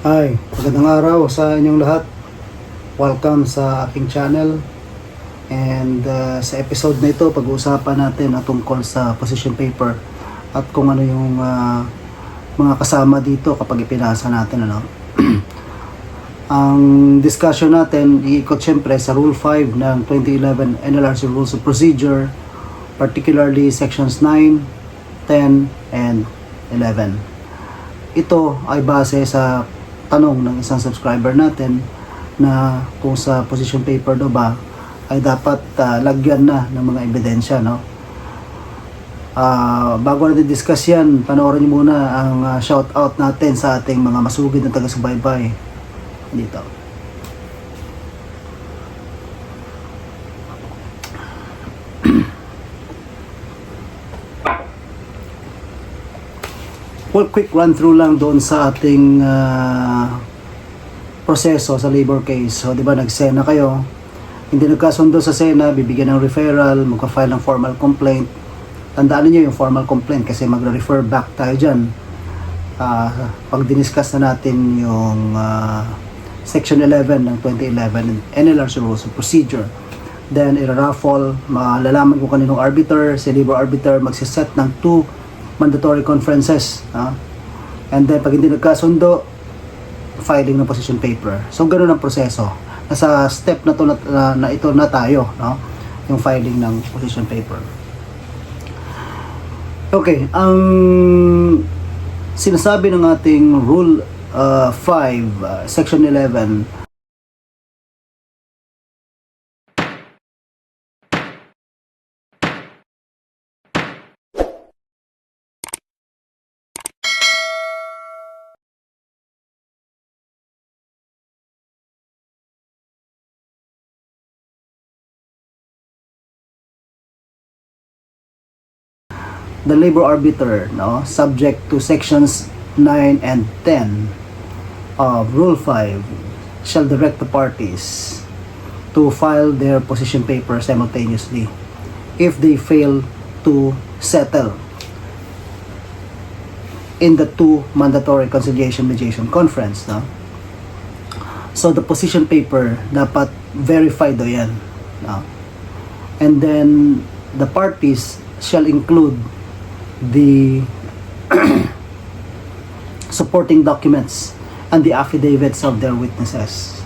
Hi, magandang araw sa inyong lahat. Welcome sa aking channel. And uh, sa episode na ito, pag-uusapan natin ang tungkol sa position paper at kung ano yung uh, mga kasama dito kapag ipinasa natin. Ano? ang discussion natin, iikot syempre sa Rule 5 ng 2011 NLRC Rules of Procedure, particularly Sections 9, 10, and 11 ito ay base sa tanong ng isang subscriber natin na kung sa position paper do ba ay dapat ah, lagyan na ng mga ebidensya no? Ah, bago natin discuss yan panoorin niyo muna ang ah, shout out natin sa ating mga masugid na taga-subaybay. Dito well, quick run through lang doon sa ating ah, proseso sa labor case. So, di ba, nagsena kayo. Hindi nagkasundo sa Sena, bibigyan ng referral, magka-file ng formal complaint. Tandaan niyo yung formal complaint kasi magre-refer back tayo dyan. Ah, pag diniscuss na natin yung ah, Section 11 ng 2011 NLRC Rules of Procedure. Then, ira-raffle, malalaman kung kaninong arbiter, si labor arbiter, magsiset ng two mandatory conferences. ah. And then, pag hindi nagkasundo, filing ng position paper. So, ganun ang proseso. Nasa step na, to na, na, na ito na tayo, no? yung filing ng position paper. Okay, ang sinasabi ng ating Rule uh, 5, uh, Section 11, the labor arbiter, no, subject to sections 9 and 10 of Rule 5, shall direct the parties to file their position paper simultaneously if they fail to settle in the two mandatory conciliation mediation conference, no? So the position paper dapat verified do yan, no? And then the parties shall include the supporting documents and the affidavits of their witnesses.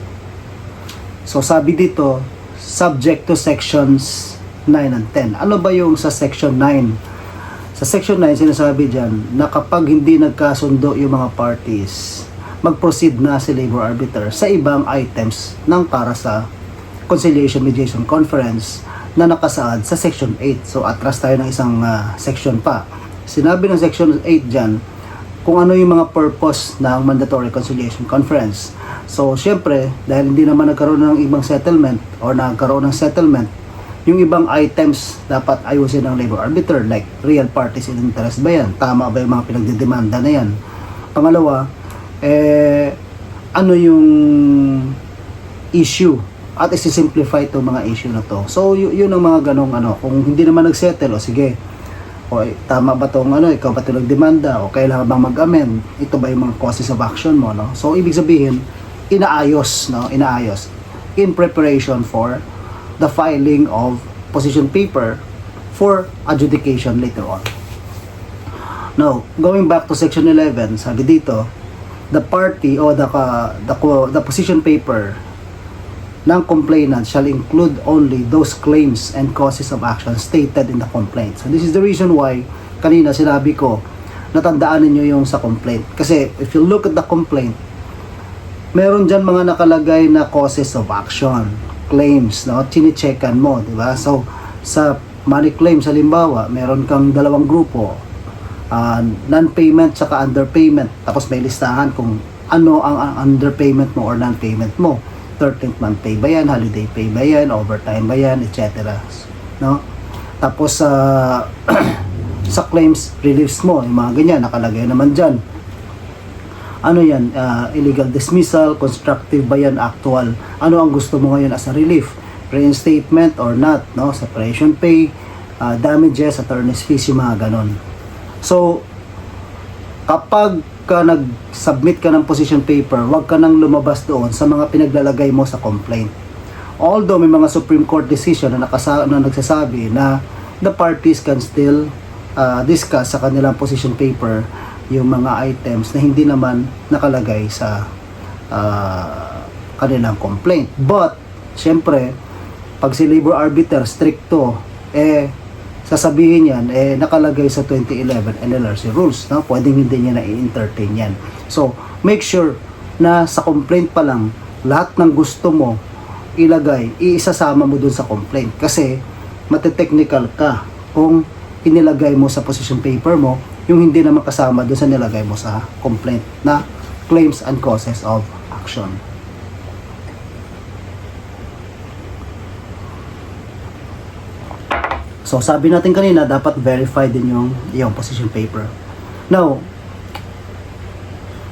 So sabi dito, subject to sections 9 and 10. Ano ba yung sa section 9? Sa section 9, sinasabi dyan na kapag hindi nagkasundo yung mga parties, mag-proceed na si labor arbiter sa ibang items ng para sa conciliation mediation conference na nakasaad sa section 8. So atras tayo ng isang ah, section pa. Sinabi ng section 8 dyan kung ano yung mga purpose ng mandatory conciliation conference. So syempre, dahil hindi naman nagkaroon ng ibang settlement or nagkaroon ng settlement, yung ibang items dapat ayusin ng labor arbiter like real parties in interest ba yan? Tama ba yung mga pinagdidemanda na yan? Pangalawa, eh, ano yung issue at isi-simplify itong mga issue na to. So, y- yun ang mga ganong ano. Kung hindi naman nag-settle, o sige, o eh, tama ba tong ano, ikaw ba ito nagdemanda, o kailangan bang mag-amend, ito ba yung mga causes of action mo, no? So, ibig sabihin, inaayos, no? Inaayos in preparation for the filing of position paper for adjudication later on. Now, going back to section 11, sabi dito, the party or the ka- the, the position paper ng complainant shall include only those claims and causes of action stated in the complaint. So this is the reason why kanina sinabi ko natandaan ninyo yung sa complaint. Kasi if you look at the complaint, meron dyan mga nakalagay na causes of action, claims, no? Chine-checkan mo, di ba? So, sa money claims, halimbawa, meron kang dalawang grupo, ah, non-payment tsaka underpayment. Tapos may listahan kung ano ang underpayment mo or non-payment mo. 13th month pay ba yan, holiday pay ba yan, overtime ba yan, etc. No? Tapos sa sa claims reliefs mo, yung mga ganyan, nakalagay naman dyan. Ano yan, ah, illegal dismissal, constructive ba yan, actual. Ano ang gusto mo ngayon as a relief? Reinstatement or not, no? Separation pay, ah, damages, attorney's fees, yung mga ganon. So, kapag ka nag-submit ka ng position paper, huwag ka nang lumabas doon sa mga pinaglalagay mo sa complaint. Although may mga Supreme Court decision na, nakasa- na nagsasabi na the parties can still uh, discuss sa kanilang position paper yung mga items na hindi naman nakalagay sa uh, kanilang complaint. But, syempre, pag si labor arbiter stricto, eh, sasabihin yan, eh, nakalagay sa 2011 NLRC rules, no? Pwedeng hindi niya na i-entertain yan. So, make sure na sa complaint pa lang, lahat ng gusto mo ilagay, iisasama mo dun sa complaint. Kasi, matetechnical ka kung inilagay mo sa position paper mo, yung hindi naman kasama dun sa nilagay mo sa complaint na claims and causes of action. So sabi natin kanina, dapat verify din yung yung position paper. Now,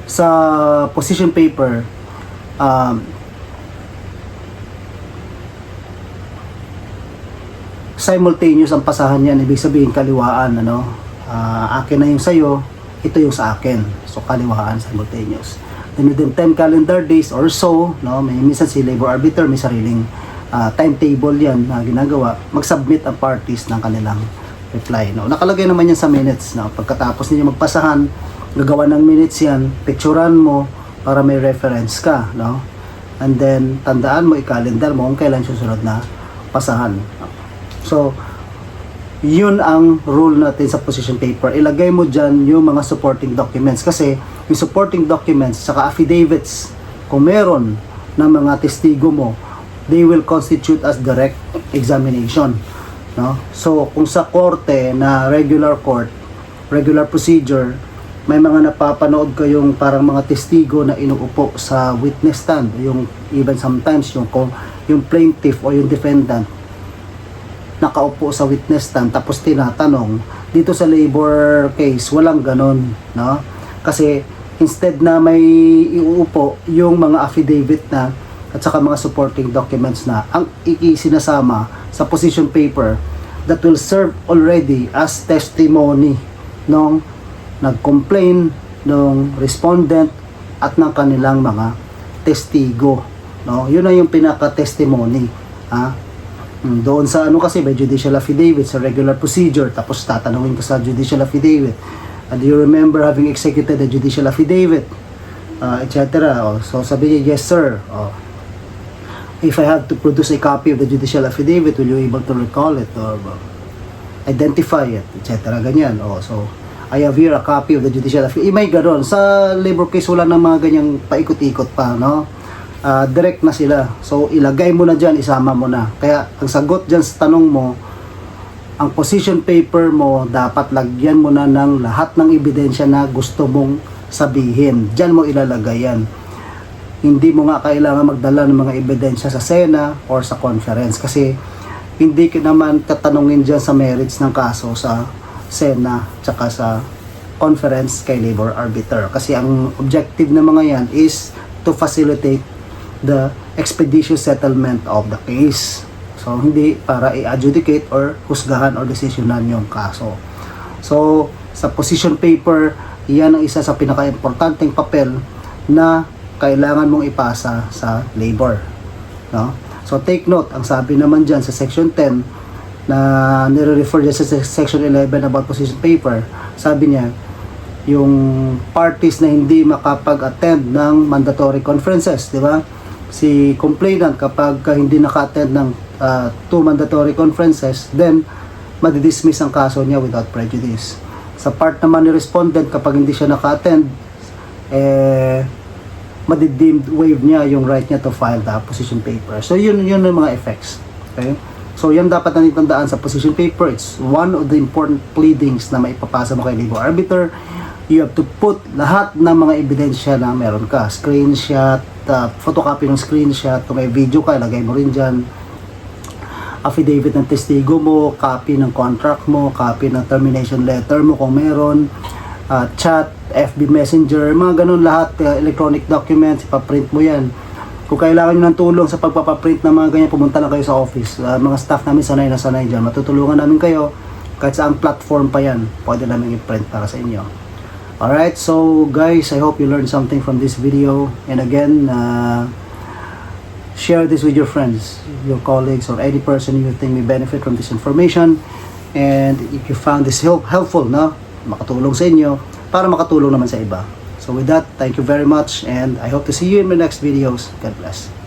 sa position paper, um, simultaneous ang pasahan yan, ibig sabihin kaliwaan, ano, Ah, akin na yung sa'yo, ito yung sa akin. So, kaliwaan, simultaneous. Then within 10 calendar days or so, no, may minsan si labor arbiter, may sariling ah, timetable yan na ginagawa, mag-submit ang parties ng kanilang reply. No? Nakalagay naman yan sa minutes. No? Pagkatapos ninyo magpasahan, gagawa ng minutes yan, picturean mo para may reference ka. No? And then, tandaan mo, i-calendar mo kung kailan susunod na pasahan. So, yun ang rule natin sa position paper. Ilagay mo dyan yung mga supporting documents. Kasi yung supporting documents, saka affidavits, kung meron ng mga testigo mo, they will constitute as direct examination. No? So, kung sa korte na regular court, regular procedure, may mga napapanood kayong parang mga testigo na inuupo sa witness stand. Yung even sometimes yung, yung plaintiff o yung defendant nakaupo sa witness stand tapos tinatanong dito sa labor case walang ganon no kasi instead na may iuupo yung mga affidavit na at saka mga supporting documents na ang ikisinasama sa position paper that will serve already as testimony nung nag-complain nung respondent at ng kanilang mga testigo no? Yun na yung pinaka testimony ha? Mm, doon sa ano kasi may judicial affidavit sa regular procedure tapos tatanungin ka sa judicial affidavit. And do you remember having executed a judicial affidavit uh, etc oh, so sabi niya yes sir. Oh, if I have to produce a copy of the judicial affidavit will you able to recall it or uh, identify it etc ganyan oh, so I have here a copy of the judicial affidavit eh, may ganon sa labor case wala na mga ganyang paikot-ikot pa no uh, direct na sila. So, ilagay mo na dyan, isama mo na. Kaya, ang sagot dyan sa tanong mo, ang position paper mo, dapat lagyan mo na ng lahat ng ebidensya na gusto mong sabihin. Dyan mo ilalagay yan. Hindi mo nga kailangan magdala ng mga ebidensya sa SENA or sa conference kasi hindi ka naman tatanungin dyan sa merits ng kaso sa SENA tsaka sa conference kay labor arbiter kasi ang objective ng mga yan is to facilitate the expeditious settlement of the case. So, hindi para i-adjudicate or husgahan or desisyonan yung kaso. So, sa position paper, iyan ang isa sa pinaka-importanteng papel na kailangan mong ipasa sa labor. No? So, take note, ang sabi naman dyan sa section 10 na nire-refer dyan sa section 11 about position paper, sabi niya, yung parties na hindi makapag-attend ng mandatory conferences, di ba? si complainant kapag ka hindi naka-attend ng uh, two mandatory conferences, then madidismiss ang kaso niya without prejudice. Sa part naman ni respondent, kapag hindi siya naka-attend, eh, madideemed waive niya yung right niya to file the position paper. So, yun, yun yung mga effects. Okay? So, yan dapat na itandaan sa position paper. It's one of the important pleadings na maipapasa mo kay legal arbiter. You have to put lahat ng mga ebidensya na meron ka. Screenshot, uh, photocopy ng screenshot, kung may video ka, ilagay mo rin dyan. Affidavit ng testigo mo, copy ng contract mo, copy ng termination letter mo kung meron, uh, chat, FB Messenger, mga ganun lahat, uh, electronic documents, ipaprint mo yan. Kung kailangan nyo ng tulong sa pagpapaprint ng mga ganyan, pumunta lang kayo sa office. Uh, mga staff namin sanay na sanay dyan. Matutulungan namin kayo kahit sa ang platform pa yan, pwede namin i-print para sa inyo. Alright, so guys, I hope you learned something from this video. And again, uh, share this with your friends, your colleagues, or any person you think may benefit from this information. And if you found this help, helpful, no? Makatulong sa inyo, para makatulong naman sa iba. So with that, thank you very much and I hope to see you in my next videos. God bless.